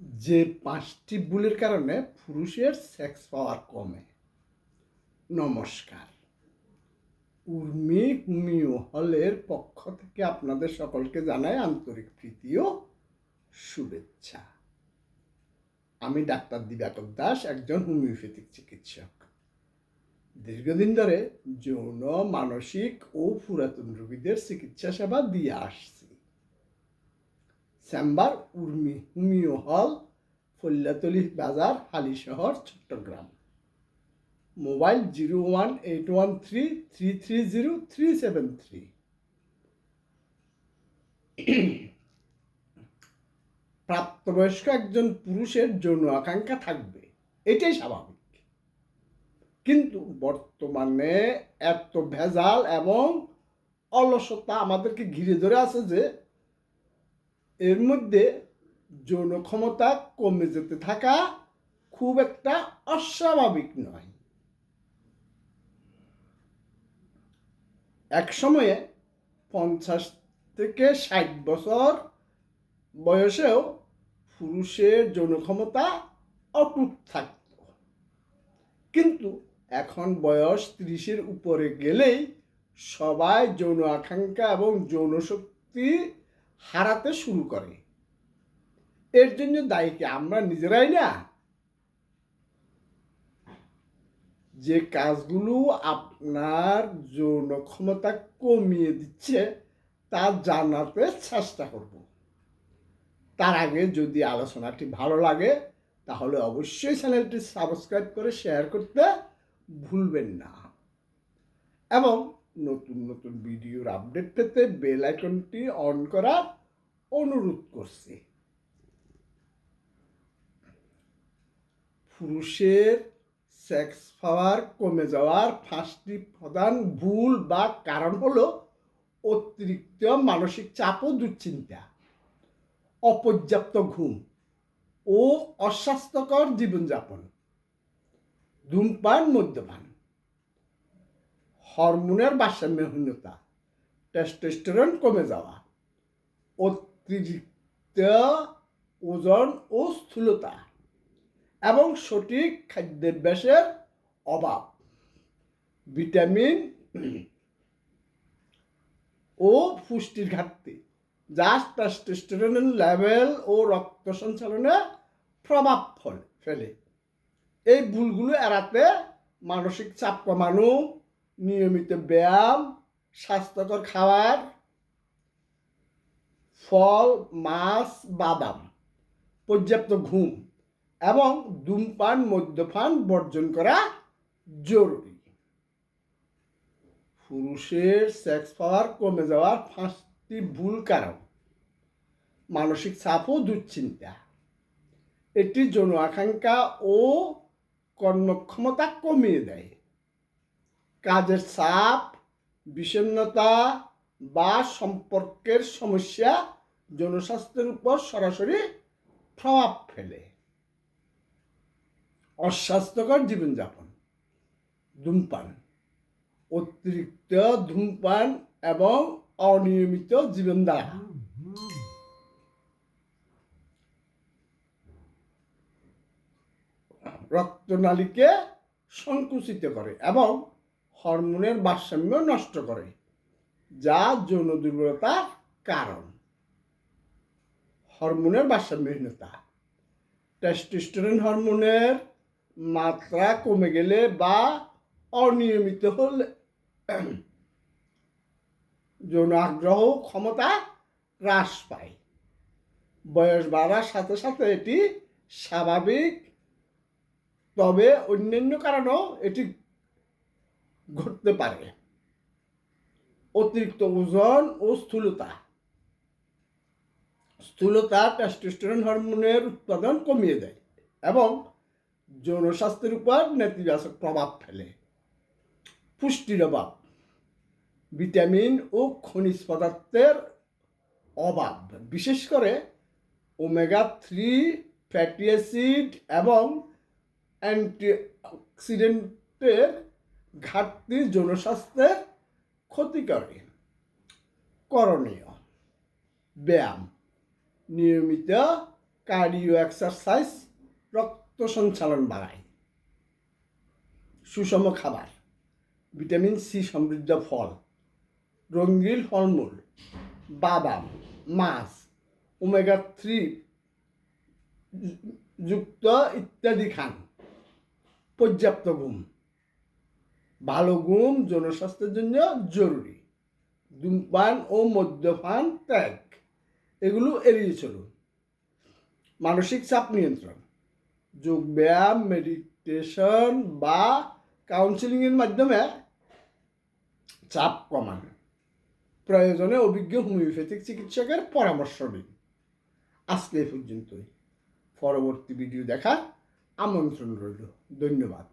যে পাঁচটি ভুলের কারণে পুরুষের সেক্স পাওয়ার কমে। নমস্কার। উর্মি হুমিও হলের পক্ষ থেকে আপনাদের সকলকে জানাই আন্তরিক প্রীতি ও শুভেচ্ছা। আমি ডাক্তার দিবাকর দাস, একজন হোমিওপ্যাথিক চিকিৎসক। দীর্ঘদিন ধরে যৌন, মানসিক ও পুরাতন রোগীদের চিকিৎসা সেবা দিয়ে আসছি। চেম্বার উর্মি হুমিও হল ফল্যাতলি বাজার Halishahar Chattogram mobile zero one eight one three three three zero three seven three প্রাপ্তবয়স্ক একজন পুরুষের যৌন আকাঙ্ক্ষা থাকবে এটাই স্বাভাবিক কিন্তু বর্তমানে এত ভেজাল এবং অলসতা আমাদেরকে ঘিরে ধরে আছে যে এর মধ্যে যৌন ক্ষমতা কমে যেতে থাকা খুব একটা অস্বাভাবিক নয়। এক সময়ে পঞ্চাশ থেকে ষাট বছর বয়সেও পুরুষের যৌন ক্ষমতা অটুট থাকত। কিন্তু এখন বয়স ত্রিশের উপরে গেলেই সবাই যৌন আকাঙ্ক্ষা এবং যৌন শক্তি হারাতে শুরু করে। এর জন্য দায়ী কি আমরা নিজেরাই না? যে কাজগুলো আপনার যৌন ক্ষমতা কমিয়ে দিচ্ছে, তা জানাতে চেষ্টা করব। তার আগে যদি আলোচনাটি ভালো লাগে, তাহলে অবশ্যই চ্যানেলটি সাবস্ক্রাইব করে শেয়ার করতে ভুলবেন না। এবং নতুন নতুন ভিডিওর আপডেট পেতে বেল আইকনটি অন করার অনুরোধ করছি। পুরুষের সেক্স পাওয়ার কমে যাওয়ার পাঁচটি প্রধান ভুল বা কারণ হলো অতিরিক্ত মানসিক চাপ ও দুশ্চিন্তা, অপর্যাপ্ত ঘুম ও অস্বাস্থ্যকর জীবনযাপন, ধূমপান, মদ্যপান। হরমোনের ভারসাম্যহীনতা টেস্টোস্টেরন কমে যাওয়া, অতিরিক্ত ওজন ও স্থূলতা এবং সঠিক খাদ্যাভ্যাসের অভাব। ভিটামিন ও পুষ্টির ঘাটতি, যা টেস্টোস্টেরনের লেভেল ও রক্ত সঞ্চালনে প্রভাব ফল ফেলে। এই ভুলগুলো এড়াতে মানসিক চাপ কমানো নিয়মিত ব্যায়াম, স্বাস্থ্যকর খাবার, ফল, মাছ, বাদাম, পর্যাপ্ত ঘুম এবং ধূমপান, মদ্যপান বর্জন করা জরুরি। পুরুষের সেক্স পাওয়ার কমে যাওয়ার পাঁচটি ভুল কারণ, মানসিক চাপ ও দুশ্চিন্তা। এটি যৌন আকাঙ্ক্ষা ও কর্মক্ষমতা কমিয়ে দেয়। কাজের চাপ, বিষণ্ণতা বা সম্পর্কের সমস্যা জনস্বাস্থ্যের উপর সরাসরি প্রভাব ফেলে। অস্বাস্থ্যকর জীবনযাপন, ধূমপান, অতিরিক্ত ধূমপান এবং অনিয়মিত জীবনধারা। রক্তনালীকে সংকুচিত করে এবং হরমোনের ভারসাম্য নষ্ট করে যা যৌন দুর্বলতার কারণ। হরমোনের ভারসাম্যহীনতা। টেস্টোস্টেরন হরমোনের মাত্রা কমে গেলে বা অনিয়মিত হলে যৌন আগ্রহ ক্ষমতা হ্রাস পায়। বয়স বাড়ার সাথে সাথে এটি স্বাভাবিক, তবে অন্যান্য কারণেও এটি ঘটতে পারে। অতিরিক্ত ওজন ও স্থূলতা। স্থূলতা টেস্টোস্টেরন হরমোনের উৎপাদন কমিয়ে দেয় এবং যৌন স্বাস্থ্যের উপর নেতিবাচক প্রভাব ফেলে। পুষ্টির অভাব, ভিটামিন ও খনিজ পদার্থের অভাব, বিশেষ করে ওমেগা থ্রি ফ্যাটি অ্যাসিড এবং অ্যান্টিঅক্সিডেন্টের ঘাটতি জনস্বাস্থ্যের ক্ষতি করে করণীয়। ব্যায়াম। নিয়মিত কার্ডিও এক্সারসাইজ, রক্ত সঞ্চালন বাড়ায় সুষম খাবার। ভিটামিন সি সমৃদ্ধ ফল। রঙ্গিল ফলমূল। বাদাম, মাছ, ওমেগা থ্রি যুক্ত ইত্যাদি খান। পর্যাপ্ত ঘুম। ভালো ঘুম জনস্বাস্থ্যের জন্য জরুরি। ধূমপান ও মদ্যপান ত্যাগ, এগুলো এড়িয়ে চলুন। মানসিক চাপ নিয়ন্ত্রণ, যোগ ব্যায়াম মেডিটেশন বা কাউন্সিলিংয়ের মাধ্যমে চাপ কমান। প্রয়োজনে অভিজ্ঞ হোমিওপ্যাথিক চিকিৎসকের পরামর্শ নিন। আজকে পর্যন্তই। পরবর্তী ভিডিও দেখার আমন্ত্রণ রইল। ধন্যবাদ।